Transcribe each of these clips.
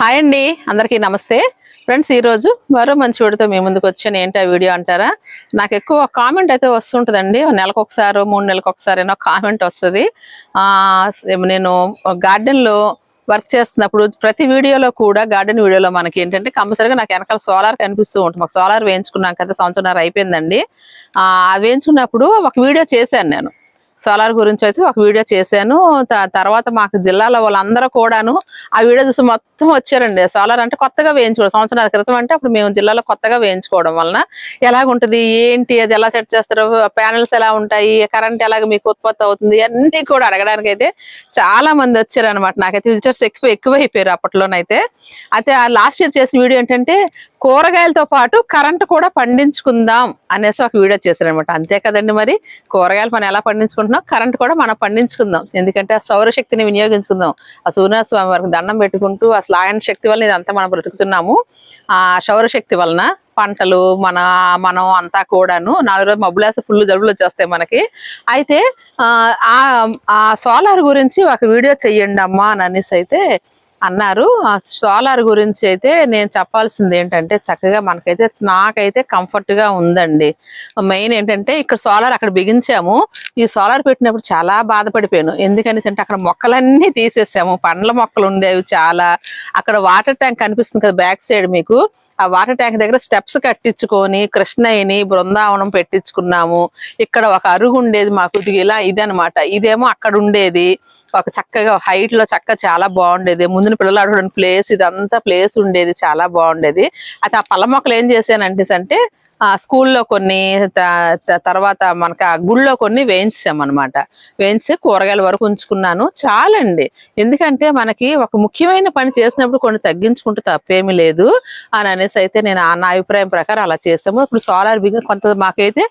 Hi అండి అందరికీ నమస్తే. ఫ్రెండ్స్ ఈరోజు మరో మంచి వీడియోతో మీ ముందుకు వచ్చాను. ఏంటి ఆ వీడియో అంటారా? నాకు ఎక్కువ కామెంట్ అయితే వస్తుంటుందండి. నెలకు ఒకసారి మూడు నెలలకు ఒకసారి ఏమో కామెంట్ వస్తుంది నేను గార్డెన్లో వర్క్ చేస్తున్నప్పుడు ప్రతి వీడియోలో కూడా గార్డెన్ వీడియోలో మనకి ఏంటంటే కంపల్సరీగా నాకు వెనకాల సోలార్ కనిపిస్తూ ఉంటుంది. మాకు సోలార్ వేయించుకున్నాం కదా సంవత్సరం అయిపోయిందండి. అది వేయించుకున్నప్పుడు ఒక వీడియో చేశాను నేను. సోలార్ గురించి అయితే ఒక వీడియో చేశాను. త- తర్వాత మాకు జిల్లాలో వాళ్ళందరూ కూడాను ఆ వీడియో చూసి మొత్తం వచ్చారండి. సోలార్ అంటే కొత్తగా వేయించుకోవడం. సంవత్సరాల క్రితం అంటే అప్పుడు మేము జిల్లాలో కొత్తగా వేయించుకోవడం వలన ఎలాగుంటది? ఏంటి? అది ఎలా సెట్ చేస్తారు? ప్యానల్స్ ఎలా ఉంటాయి? కరెంట్ ఎలాగ మీకు ఉత్పత్తి అవుతుంది? అన్ని కూడా అడగడానికి అయితే చాలా మంది వచ్చారనమాట నాకైతే విజిటర్స్ ఎక్కువ ఎక్కువ అయిపోయారు అప్పట్లోనైతే. అయితే ఆ లాస్ట్ ఇయర్ చేసిన వీడియో ఏంటంటే కూరగాయలతో పాటు కరెంట్ కూడా పండించుకుందాం అనేసి ఒక వీడియో చేశారు అనమాట అంతే కదండి మరి? కూరగాయలు మనం ఎలా పండించుకుంటాం? పండించుకుంటున్నాం కరెంట్ కూడా మనం పండించుకుందాం. ఎందుకంటే ఆ సౌరశక్తిని వినియోగించుకుందాం. ఆ సూర్యనారాయణ స్వామి వారికి దండం పెట్టుకుంటూ అసలు ఆయన శక్తి వల్ల ఇదంతా మనం బ్రతుకుతున్నాము. ఆ సౌరశక్తి వలన పంటలు మన మనం అంతా కూడాను నాలుగు రోజు మబ్బులేసి ఫుల్ జలుబులు వచ్చేస్తాయి మనకి. అయితే ఆ, ఆ ఆ సోలార్ గురించి ఒక వీడియో చెయ్యండి అమ్మా అని అనేసి అయితే అన్నారు. ఆ సోలార్ గురించి అయితే నేను చెప్పాల్సింది ఏంటంటే చక్కగా మనకైతే నాకైతే కంఫర్ట్గా ఉందండి. మెయిన్ ఏంటంటే ఇక్కడ సోలార్ అక్కడ బిగించాము. ఈ సోలార్ పెట్టినప్పుడు చాలా బాధపడిపోయాను. ఎందుకని అంటే అక్కడ మొక్కలన్నీ తీసేసాము. పండ్ల మొక్కలు ఉండేవి చాలా. అక్కడ వాటర్ ట్యాంక్ కనిపిస్తుంది కదా బ్యాక్ సైడ్ మీకు. ఆ వాటర్ ట్యాంక్ దగ్గర స్టెప్స్ కట్టించుకొని కృష్ణయ్యని బృందావనం పెట్టించుకున్నాము. ఇక్కడ ఒక అరుగు ఉండేది మాకు. ఇది ఇలా ఇదనమాట ఇదేమో అక్కడ ఉండేది. ఒక చక్కగా హైట్లో చక్క చాలా బాగుండేది. ముందు ముందున పిల్లలు ఆడుకోవడానికి ప్లేస్ ఇదంతా ప్లేస్ ఉండేది చాలా బాగుండేది. అయితే ఆ పళ్ళ మొక్కలు ఏం చేశానంటే అంటే ఆ స్కూల్లో కొన్ని త- తర్వాత మనకి ఆ గుళ్ళో కొన్ని వేయించాం అనమాట వేయించి కూరగాయల వరకు ఉంచుకున్నాను. చాలండి. ఎందుకంటే మనకి ఒక ముఖ్యమైన పని చేసినప్పుడు కొన్ని తగ్గించుకుంటే తప్పేమీ లేదు అని అనేసి అయితే నేను నా అభిప్రాయం ప్రకారం అలా చేసాము ఇప్పుడు సోలార్ బిగ్ కొంత మాకైతే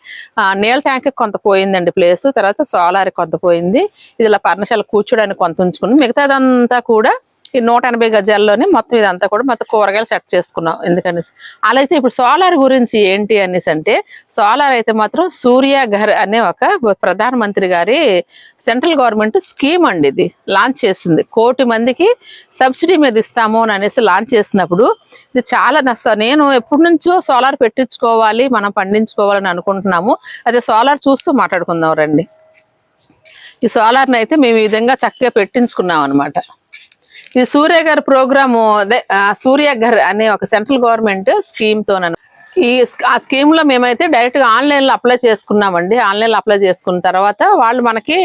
నీళ్ళ ట్యాంక్ కొంత పోయిందండి ప్లేస్ తర్వాత సోలార్ కొంత పోయింది. ఇది ఇలా పర్ణశాల కూర్చోడానికి కొంత ఉంచుకుని మిగతాదంతా కూడా ఈ నూట ఎనభై గజాల్లోనే మొత్తం ఇదంతా కూడా మొత్తం కూరగాయలు సెట్ చేసుకున్నాం. ఎందుకని? అలా అయితే ఇప్పుడు సోలార్ గురించి ఏంటి అనేసి అంటే సోలార్ అయితే మాత్రం సూర్య ఘర్ అనే ఒక ప్రధానమంత్రి గారి సెంట్రల్ గవర్నమెంట్ స్కీమ్ అండి ఇది. లాంచ్ చేసింది. కోటి మందికి సబ్సిడీ మీద ఇస్తాము అని అనేసి లాంచ్ చేసినప్పుడు ఇది చాలా నష్ట నేను ఎప్పటి నుంచో సోలార్ పెట్టించుకోవాలి మనం పండించుకోవాలని అనుకుంటున్నాము. అదే సోలార్ చూస్తూ మాట్లాడుకుందాం రండి. ఈ సోలార్ని అయితే మేము ఈ విధంగా చక్కగా పెట్టించుకున్నాం అనమాట ఇది సూర్య గారి ప్రోగ్రాము అదే ఆ, సూర్య గారి అనే ఒక సెంట్రల్ గవర్నమెంట్ స్కీమ్తో ఈ ఆ స్కీమ్లో మేమైతే డైరెక్ట్గా ఆన్లైన్లో అప్లై చేసుకున్నామండి. ఆన్లైన్లో అప్లై చేసుకున్న తర్వాత వాళ్ళు మనకి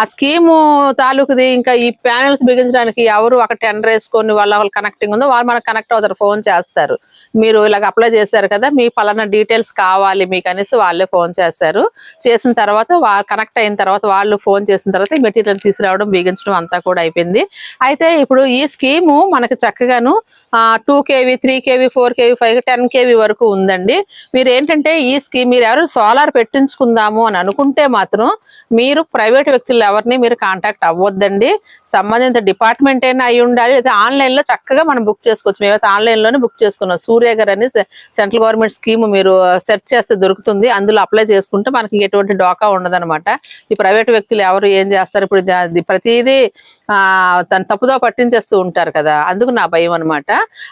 ఆ స్కీము తాలూకుది ఇంకా ఈ ప్యానెల్స్ బిగించడానికి ఎవరు ఒక టెండర్ వేసుకొని వాళ్ళ వాళ్ళ కనెక్టింగ్ ఉందో వాళ్ళు మనకు కనెక్ట్ అవుతారు ఫోన్ చేస్తారు. మీరు ఇలాగ అప్లై చేశారు కదా మీ పలానా డీటెయిల్స్ కావాలి మీకు అనేసి వాళ్ళే ఫోన్ చేస్తారు. చేసిన తర్వాత కనెక్ట్ అయిన తర్వాత వాళ్ళు ఫోన్ చేసిన తర్వాత మెటీరియల్ తీసుకురావడం బిగించడం అంతా కూడా అయిపోయింది. అయితే ఇప్పుడు ఈ స్కీము మనకి చక్కగాను two KV three KV four KV five ten KV వరకు ఉందండి. మీరు ఏంటంటే ఈ స్కీమ్ మీరు ఎవరు సోలార్ పెట్టించుకుందాము అని అనుకుంటే మాత్రం మీరు ప్రైవేట్ వ్యక్తులు ఎవరిని మీరు కాంటాక్ట్ అవ్వద్దండి. సంబంధిత డిపార్ట్మెంట్ అయినా అయి ఉండాలి. లేదా ఆన్లైన్లో చక్కగా మనం బుక్ చేసుకోవచ్చు. మేమైతే ఆన్లైన్లోనే బుక్ చేసుకున్నాం. సూర్య గారు అని సెంట్రల్ గవర్నమెంట్ స్కీమ్ మీరు సెర్చ్ చేస్తే దొరుకుతుంది. అందులో అప్లై చేసుకుంటే మనకి ఎటువంటి డోకా ఉండదనమాట ఈ ప్రైవేట్ వ్యక్తులు ఎవరు ఏం చేస్తారు? ఇప్పుడు ప్రతిదీ తన తను తప్పుదో పట్టించేస్తూ ఉంటారు కదా. అందుకు నా భయం అనమాట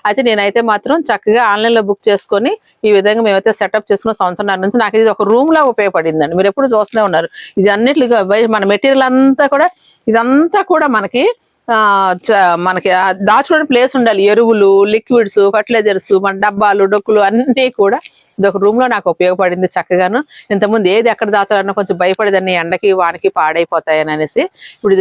అయితే నేనైతే మాత్రం చక్కగా ఆన్లైన్లో బుక్ చేసుకొని ఈ విధంగా మేమైతే సెటప్ చేసుకున్న సంవత్సరం నుంచి నాకు ఇది ఒక రూమ్ లాగా ఉపయోగపడిందండి. మీరు ఎప్పుడు చూస్తూనే ఉన్నారు. ఇది అన్నిటిగా మన మెటీరియల్ అంతా కూడా ఇదంతా కూడా మనకి ఆ చ- మనకి దాచుకునే ప్లేస్ ఉండాలి. ఎరువులు లిక్విడ్స్ ఫర్టిలైజర్స్ మన డబ్బాలు డొక్కులు అన్నీ కూడా ఇది ఒక రూమ్లో నాకు ఉపయోగపడింది చక్కగాను. ఇంతకుముందు ఏది ఎక్కడ దాచాలన్నా కొంచెం భయపడేదాన్ని ఎండకి వానకి పాడైపోతాయని అనేసి. ఇప్పుడు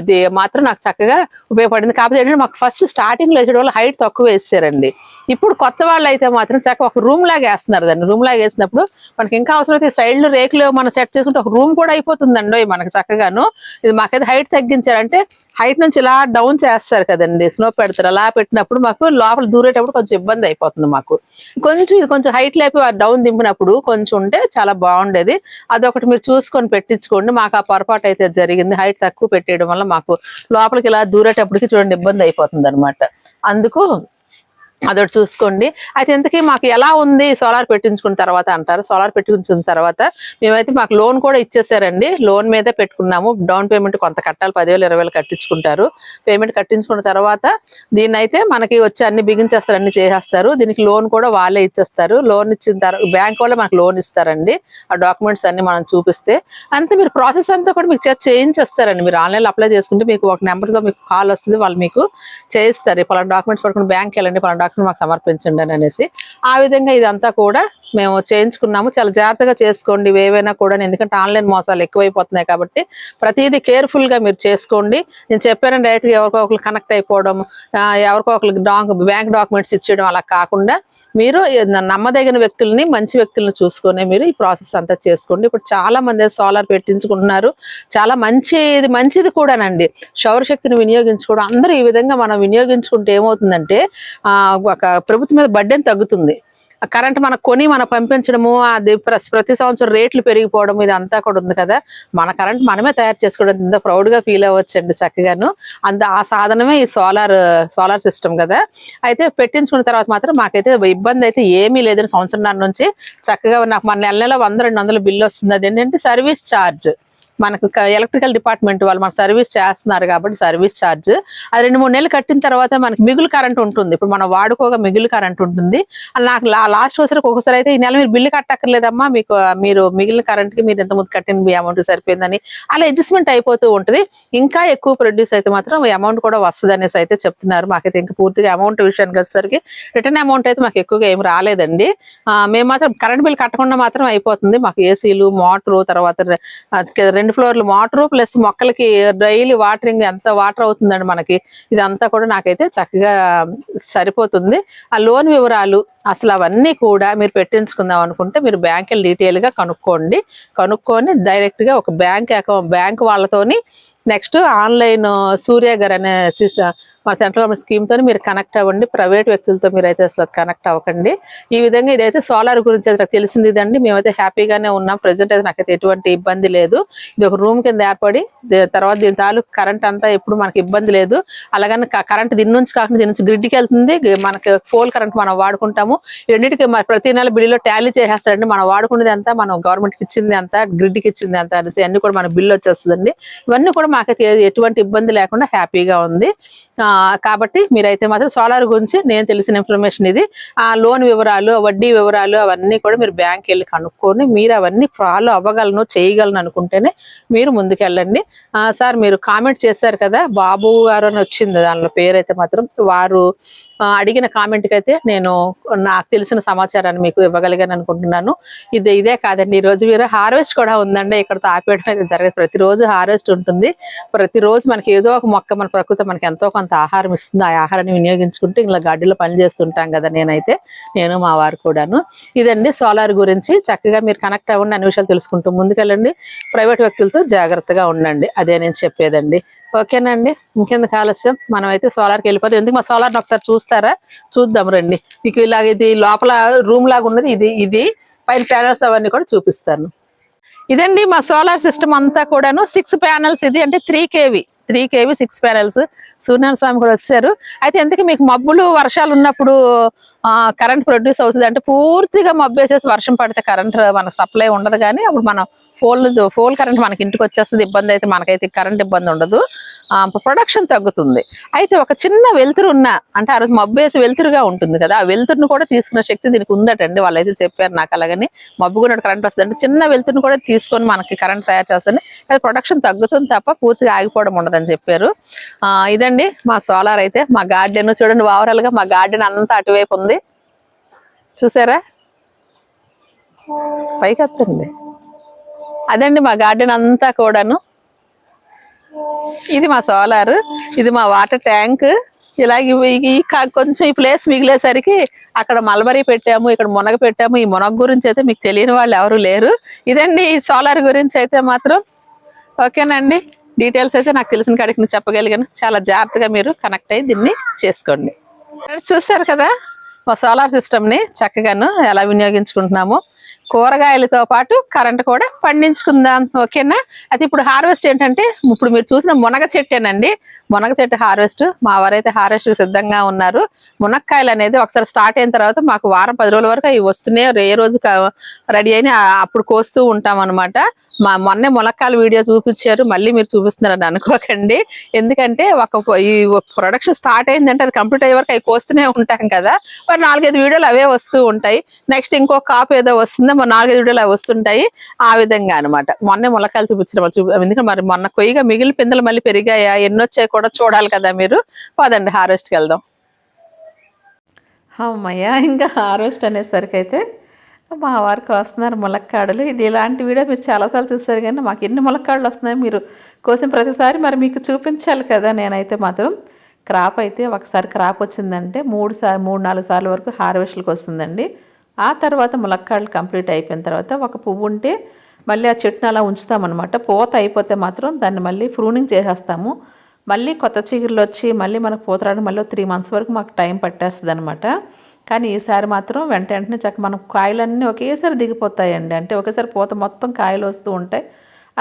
ఇది మాత్రం నాకు చక్కగా ఉపయోగపడింది. కాకపోతే ఏంటంటే మాకు ఫస్ట్ స్టార్టింగ్లో వేసే వాళ్ళు హైట్ తక్కువ వేసారండి ఇప్పుడు కొత్త వాళ్ళు అయితే మాత్రం చక్కగా ఒక రూమ్ లాగా వేస్తున్నారు దాన్ని. రూమ్ లాగా వేసినప్పుడు మనకి ఇంకా అవసరమైతే సైడ్లో రేకులు మనం సెట్ చేసుకుంటే ఒక రూమ్ కూడా అయిపోతుందండి. మనకి చక్కగాను. ఇది మాకైతే హైట్ తగ్గించారంటే హైట్ నుంచి ఇలా డౌన్ చేస్తారు కదండి. స్నో పెడతారు. అలా పెట్టినప్పుడు మాకు లోపల దూరేటప్పుడు కొంచెం ఇబ్బంది అయిపోతుంది మాకు. కొంచెం ఇది కొంచెం హైట్ లేపి డౌన్ దింపినప్పుడు కొంచెం ఉంటే చాలా బాగుండేది. అదొకటి మీరు చూసుకొని పెట్టించుకోండి. మాకు ఆ పొరపాటు అయితే జరిగింది. హైట్ తక్కువ పెట్టేయడం వల్ల మాకు లోపలికి ఇలా దూరేటప్పటికి చూడండి ఇబ్బంది అయిపోతుంది అనమాట అందుకు అదొకటి చూసుకోండి. అయితే ఇంతకీ మాకు ఎలా ఉంది సోలార్ పెట్టించుకున్న తర్వాత అంటారు? సోలార్ పెట్టించుకున్న తర్వాత మేమైతే మాకు లోన్ కూడా ఇచ్చేసారండి. లోన్ మీదే పెట్టుకున్నాము. డౌన్ పేమెంట్ కొంత కట్టాలి. పదివేలు ఇరవై వేలు కట్టించుకుంటారు. పేమెంట్ కట్టించుకున్న తర్వాత దీన్ని అయితే మనకి వచ్చి అన్ని బిగించేస్తారు అన్ని చేసేస్తారు. దీనికి లోన్ కూడా వాళ్ళే ఇచ్చేస్తారు. లోన్ ఇచ్చిన తర్వాత బ్యాంక్ వాళ్ళే మనకు లోన్ ఇస్తారండి. ఆ డాక్యుమెంట్స్ అన్ని మనం చూపిస్తే. అంతే మీరు ప్రాసెస్ అంతా కూడా మీకు చేయించేస్తారండి. మీరు ఆన్లైన్లో అప్లై చేసుకుంటే మీకు ఒక నెంబర్తో మీకు కాల్ వస్తుంది. వాళ్ళు మీకు చేయిస్తారు. పలానా డాక్యుమెంట్స్ పడుకుని బ్యాంక్ వెళ్ళండి పలానా డాక్యుమెంట్ మాకు సమర్పించండి అని అనేసి ఆ విధంగా ఇదంతా కూడా మేము చేయించుకున్నాము. చాలా జాగ్రత్తగా చేసుకోండి. ఏవైనా కూడా ఎందుకంటే ఆన్లైన్ మోసాలు ఎక్కువైపోతున్నాయి కాబట్టి ప్రతిదీ కేర్ఫుల్గా మీరు చేసుకోండి. నేను చెప్పాను డైరెక్ట్గా ఎవరికో ఒకరు కనెక్ట్ అయిపోవడం ఆ, ఎవరికో ఒకరికి డాక్ బ్యాంక్ డాక్యుమెంట్స్ ఇచ్చేయడం అలా కాకుండా మీరు నమ్మదగిన వ్యక్తుల్ని మంచి వ్యక్తులను చూసుకొని మీరు ఈ ప్రాసెస్ అంతా చేసుకోండి. ఇప్పుడు చాలా మంది సోలార్ పెట్టించుకుంటున్నారు. చాలా మంచి ఇది మంచిది కూడానండి. సౌరశక్తిని వినియోగించుకోవడం. అందరూ ఈ విధంగా మనం వినియోగించుకుంటే ఏమవుతుందంటే ఒక ప్రభుత్వం మీద బడ్డెన్ తగ్గుతుంది. కరెంట్ మనకు కొని మనం పంపించడము అది ప్ర- ప్రతి సంవత్సరం రేట్లు పెరిగిపోవడం ఇది అంతా కూడా ఉంది కదా. మన కరెంట్ మనమే తయారు చేసుకోవడం ఇంత ప్రౌడ్గా ఫీల్ అవ్వచ్చండి చక్కగాను. అంత ఆ సాధనమే ఈ సోలార్ సోలార్ సిస్టమ్ కదా. అయితే పెట్టించుకున్న తర్వాత మాత్రం మాకైతే ఇబ్బంది అయితే ఏమీ లేదని సంవత్సరం నుంచి చక్కగా నాకు మన నెల నెల వంద రెండు వందల బిల్లు వస్తుంది. అది ఏంటంటే సర్వీస్ ఛార్జ్ మనకు ఎలక్ట్రికల్ డిపార్ట్మెంట్ వాళ్ళు మన సర్వీస్ చేస్తున్నారు కాబట్టి సర్వీస్ ఛార్జ్ అది రెండు మూడు నెలలు కట్టిన తర్వాత మనకి మిగులు కరెంట్ ఉంటుంది. ఇప్పుడు మనం వాడుకోగా మిగులు కరెంట్ ఉంటుంది. నాకు లాస్ట్ వచ్చరికి ఒకసారి అయితే ఈ నెల మీరు బిల్లు కట్టక్కర్లేదమ్మా మీకు మీరు మిగిలిన కరెంట్కి మీరు ఎంత ముందు కట్టిన మీ అమౌంట్ సరిపోయిందని అలా అడ్జస్ట్మెంట్ అయిపోతూ ఉంటుంది. ఇంకా ఎక్కువ ప్రొడ్యూస్ అయితే మాత్రం అమౌంట్ కూడా వస్తుంది అనేసి అయితే చెప్తున్నారు. మాకైతే ఇంకా పూర్తిగా అమౌంట్ విషయానికి వచ్చేసరికి రిటర్న్ అమౌంట్ అయితే మాకు ఎక్కువగా ఏం రాలేదండి. మేము మాత్రం కరెంట్ బిల్ కట్టకుండా మాత్రం అయిపోతుంది. మాకు ఏసీలు మోటారు తర్వాత రె- రెండు ఫ్లోర్లు మోటరు ప్లస్ మొక్కలకి డైలీ వాటరింగ్ ఎంత వాటర్ అవుతుందండి మనకి? ఇదంతా కూడా నాకైతే చక్కగా సరిపోతుంది. ఆ లోన్ వివరాలు అసలు అవన్నీ కూడా మీరు పెట్టించుకుందాం అనుకుంటే మీరు బ్యాంక్ డీటెయిల్గా కనుక్కోండి. కనుక్కొని డైరెక్ట్గా ఒక బ్యాంక్ అకౌంట్ బ్యాంక్ వాళ్ళతోని నెక్స్ట్ ఆన్లైన్ సూర్య గారు అనే సిస్టమ్ మా సెంట్రల్ గవర్నమెంట్ స్కీమ్ తోని మీరు కనెక్ట్ అవ్వండి. ప్రైవేట్ వ్యక్తులతో మీరు అయితే అసలు కనెక్ట్ అవ్వకండి. ఈ విధంగా ఇదైతే సోలార్ గురించి అయితే నాకు తెలిసింది ఇదండి. మేమైతే హ్యాపీగానే ఉన్నాం. ప్రెసెంట్ అయితే నాకైతే ఎటువంటి ఇబ్బంది లేదు. ఇది ఒక రూమ్ కింద ఏర్పడి తర్వాత దీని తాలూకు కరెంట్ అంతా ఎప్పుడు మనకి ఇబ్బంది లేదు. అలాగని కరెంట్ దీని నుంచి కాకుండా దీని నుంచి గ్రిడ్కి వెళ్తుంది. మనకి ఫోల్ కరెంట్ మనం వాడుకుంటాము. ఈ రెండింటికి మరి ప్రతి నెల బిల్లులో టాలీ చేసేస్తారండి మనం వాడుకున్నది అంతా మనం గవర్నమెంట్కి ఇచ్చింది అంతా గ్రిడ్కి ఇచ్చింది అంతా అనేసి అన్ని కూడా మన బిల్లు వచ్చేస్తుందండి. ఇవన్నీ కూడా మాకు ఎటువంటి ఇబ్బంది లేకుండా హ్యాపీగా ఉంది. కాబట్టి మీరైతే మాత్రం సోలార్ గురించి నేను తెలిసిన ఇన్ఫర్మేషన్ ఇది. ఆ లోన్ వివరాలు వడ్డీ వివరాలు అవన్నీ కూడా మీరు బ్యాంక్ వెళ్ళి కనుక్కొని మీరు అవన్నీ ఫాలో అవ్వగలను చేయగలను అనుకుంటేనే మీరు ముందుకెళ్ళండి. సార్ మీరు కామెంట్ చేశారు కదా బాబు గారు అని వచ్చింది దానిలో పేరు అయితే మాత్రం వారు అడిగిన కామెంట్కి అయితే నేను నాకు తెలిసిన సమాచారాన్ని మీకు ఇవ్వగలిగాను అనుకుంటున్నాను. ఇది ఇదే కాదండి ఈరోజు రోజు మీరు హార్వెస్ట్ కూడా ఉందండి ఇక్కడతో ఆపేయడం అయితే జరగదు. ప్రతిరోజు హార్వెస్ట్ ఉంటుంది. ప్రతిరోజు మనకి ఏదో ఒక మొక్క మన ప్రకృతి మనకి ఎంతో కొంత కొంత ఆహారం ఇస్తుంది. ఆ ఆహారాన్ని వినియోగించుకుంటూ ఇలా గడ్డిలో పని చేస్తుంటాం కదా నేనైతే. నేను మా వారు కూడాను. ఇదండి సోలార్ గురించి. చక్కగా మీరు కనెక్ట్ అవ్వండి అన్ని విషయాలు తెలుసుకుంటూ ముందుకెళ్ళండి. ప్రైవేట్ వ్యక్తులతో జాగ్రత్తగా ఉండండి. అదే నేను చెప్పేదండి. ఓకేనండి? ఇంకెందుకు ఆలస్యం? మనం అయితే సోలార్కి వెళ్ళిపోతాం ఎందుకు? మా సోలార్ని ఒకసారి చూస్తారా? చూద్దాం రండి. మీకు ఇలాగ ఇది లోపల రూమ్ లాగా ఉన్నది. ఇది ఇది పైన ప్యానల్స్ అవన్నీ కూడా చూపిస్తాను. ఇదండి మా సోలార్ సిస్టమ్ అంతా కూడాను. సిక్స్ ప్యానల్స్ ఇది. అంటే three KV. Three KV six panels. Suryanarayana Swamy కూడా వచ్చారు. అయితే ఎందుకు మీకు మబ్బులు వర్షాలు ఉన్నప్పుడు కరెంట్ ప్రొడ్యూస్ అవుతుంది? అంటే పూర్తిగా మబ్బు వేసేసి వర్షం పడితే కరెంట్ మనకు సప్లై ఉండదు కానీ అప్పుడు మనం ఫోల్ ఫోల్ కరెంట్ మనకి ఇంటికి వచ్చేస్తుంది ఇబ్బంది అయితే మనకైతే కరెంట్ ఇబ్బంది ఉండదు. ప్రొడక్షన్ తగ్గుతుంది. అయితే ఒక చిన్న వెలుతురు ఉన్న అంటే ఆ రోజు మబ్బు వేసి వెలుతురుగా ఉంటుంది కదా ఆ వెలుతురును కూడా తీసుకునే శక్తి దీనికి ఉందటండి. వాళ్ళైతే చెప్పారు నాకు అలాగని. మబ్బు కూడా కరెంట్ వస్తుంది అంటే చిన్న వెలుతురును కూడా తీసుకొని మనకి కరెంట్ తయారు చేస్తుంది అది ప్రొడక్షన్ తగ్గుతుంది తప్ప పూర్తిగా ఆగిపోవడం ఉండదని చెప్పారు. ఇదండి మా సోలార్ అయితే మా గార్డెన్ చూడండి ఓవరాల్గా మా గార్డెన్ అంతా అటువైపు ఉంది. చూసారా? పైకి వస్తుంది. అదండి మా గార్డెన్ అంతా కూడాను. ఇది మా సోలార్ ఇది మా వాటర్ ట్యాంక్. ఇలాగ ఈ కొంచెం ఈ ప్లేస్ మిగిలేసరికి అక్కడ మల్బరీ పెట్టాము ఇక్కడ మునగ పెట్టాము. ఈ మునగ గురించి అయితే మీకు తెలియని వాళ్ళు ఎవరు లేరు. ఇదండి ఈ సోలార్ గురించి అయితే మాత్రం. ఓకేనండి. డీటెయిల్స్ అయితే నాకు తెలిసిన కాడికి నేను చెప్పగలిగాను. చాలా జాగ్రత్తగా మీరు కనెక్ట్ అయ్యి దీన్ని చేసుకోండి. చూసారు చూశారు కదా మా సోలార్ సిస్టమ్ని చక్కగాను ఎలా వినియోగించుకుంటున్నాము. కూరగాయలతో పాటు కరెంట్ కూడా పండించుకుందాం. ఓకేనా? అయితే ఇప్పుడు హార్వెస్ట్ ఏంటంటే ఇప్పుడు మీరు చూసిన మునగ చెట్టేనండి మునగ చెట్టు హార్వెస్ట్ మా వారైతే హార్వెస్ట్ సిద్ధంగా ఉన్నారు. మునక్కాయలు అనేది ఒకసారి స్టార్ట్ అయిన తర్వాత మాకు వారం పది రోజుల వరకు అవి వస్తున్నాయి ఏ రోజు రెడీ అయిన అప్పుడు కోస్తూ ఉంటాం అనమాట మా మొన్నే ములక్కాయల వీడియో చూపించారు మళ్ళీ మీరు చూపిస్తున్నారని అనుకోకండి. ఎందుకంటే ఒక ఈ ప్రొడక్షన్ స్టార్ట్ అయిందంటే అది కంప్లీట్ అయ్యే వరకు అవి కోస్తూనే ఉంటాం కదా. మరి నాలుగైదు వీడియోలు అవే వస్తూ ఉంటాయి. నెక్స్ట్ ఇంకో కాపు ఏదో వస్తుందో మరి నాలుగైదు వీడియోలు అవి వస్తుంటాయి. ఆ విధంగా అనమాట మొన్నే ములక్కాయలు చూపించడం చూపి ఎందుకంటే మరి మొన్న కొయ్యగా మిగిలిన పిందెలు మళ్ళీ పెరిగాయా ఎన్నొచ్చాయి కూడా చూడాలి కదా మీరు? పదండి హార్వెస్ట్కి వెళ్దాం. అమ్మయ్య ఇంకా హార్వెస్ట్ అనేసరికి అయితే మా వారికి వస్తున్నారు ములక్కాడలు. ఇది ఇలాంటి వీడియో మీరు చాలాసార్లు చూస్తారు కానీ మాకు ఎన్ని ములక్కాడలు వస్తున్నాయి మీరు కోసం ప్రతిసారి మరి మీకు చూపించాలి కదా నేనైతే మాత్రం. క్రాప్ అయితే ఒకసారి క్రాప్ వచ్చిందంటే మూడు సార్ మూడు నాలుగు సార్లు వరకు హార్వెస్ట్లకు వస్తుందండి. ఆ తర్వాత ములక్కాడలు కంప్లీట్ అయిపోయిన తర్వాత ఒక పువ్వు ఉంటే మళ్ళీ ఆ చెట్టును అలా ఉంచుతామన్నమాట. పూత అయిపోతే మాత్రం దాన్ని మళ్ళీ ఫ్రూనింగ్ చేసేస్తాము. మళ్ళీ కొత్త చిగురులు వచ్చి మళ్ళీ మనకు పూత రావడం మళ్ళీ త్రీ మంత్స్ వరకు మాకు టైం పట్టేస్తుంది అనమాట కానీ ఈసారి మాత్రం వెంట వెంటనే చక్క మన కాయలన్నీ ఒకేసారి దిగిపోతాయండి. అంటే ఒకేసారి పూత మొత్తం కాయలు వస్తూ ఉంటాయి.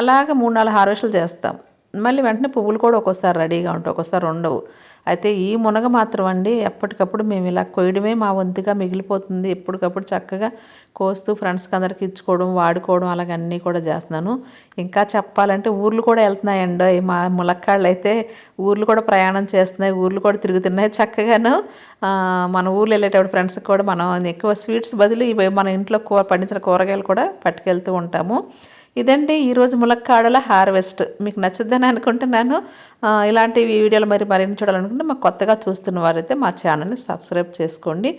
అలాగ మూడు నాలుగు హార్వెస్ట్లు చేస్తాం. మళ్ళీ వెంటనే పువ్వులు కూడా ఒక్కోసారి రెడీగా ఉంటాయి ఒక్కోసారి ఉండవు. అయితే ఈ మునగ మాత్రం అండి ఎప్పటికప్పుడు మేము ఇలా కొయ్యడమే మా వంతుగా మిగిలిపోతుంది. ఎప్పటికప్పుడు చక్కగా కోస్తూ ఫ్రెండ్స్కి అందరికి ఇచ్చుకోవడం వాడుకోవడం అలాగన్నీ కూడా చేస్తున్నాను. ఇంకా చెప్పాలంటే ఊర్లు కూడా వెళ్తున్నాయండి. మా ములక్కాళ్ళు అయితే ఊర్లు కూడా ప్రయాణం చేస్తున్నాయి ఊర్లు కూడా తిరుగుతున్నాయి. చక్కగాను మన ఊర్లు వెళ్ళేటప్పుడు ఫ్రెండ్స్కి కూడా మనం ఎక్కువ స్వీట్స్ బదులు ఇవి మన ఇంట్లో కూర పండించిన కూరగాయలు కూడా పట్టుకెళ్తూ ఉంటాము. ఇదండి ఈరోజు ములక్కాడల హార్వెస్ట్. మీకు నచ్చుద్దని అనుకుంటున్నాను. ఇలాంటి వీడియోలు మరి మరిన్ని చూడాలనుకుంటే మా కొత్తగా చూస్తున్న వారైతే మా ఛానల్ని సబ్స్క్రైబ్ చేసుకోండి.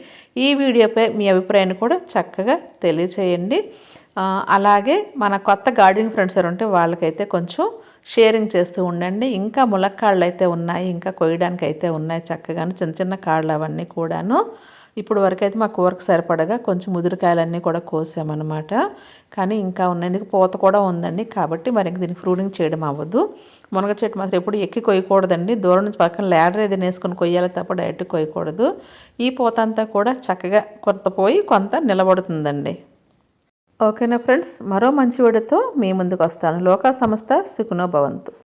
ఈ వీడియోపై మీ అభిప్రాయాన్ని కూడా చక్కగా తెలియచేయండి. అలాగే మన కొత్త గార్డెనింగ్ ఫ్రెండ్స్ ఎవరు ఉంటే వాళ్ళకైతే కొంచెం షేరింగ్ చేస్తూ ఉండండి. ఇంకా ములక్కాళ్ళు అయితే ఉన్నాయి ఇంకా కొయ్యడానికి అయితే ఉన్నాయి చక్కగాను చిన్న చిన్న కాళ్ళు అవన్నీ కూడాను. ఇప్పుడు వరకైతే మా కూరకు సరిపడగా కొంచెం ముదిరికాయలన్నీ కూడా కోసామన్నమాట. కానీ ఇంకా ఉండండి పూత కూడా ఉందండి. కాబట్టి మరి ఇంక దీనికి ఫ్రూటింగ్ చేయడం అవ్వదు. మునగ చెట్టు మాత్రం ఎప్పుడు ఎక్కి కొయ్యకూడదండి. దూరం నుంచి పక్కన లేడర్ ఏదైనా వేసుకొని కొయ్యాలి తప్ప డైరెక్ట్ కొయ్యకూడదు. ఈ పూత అంతా కూడా చక్కగా కొంత పోయి కొంత నిలబడుతుందండి. ఓకేనా ఫ్రెండ్స్? మరో మంచి వీడియోతో మీ ముందుకు వస్తాను. లోకా సంస్థ సుకునో భవంతు.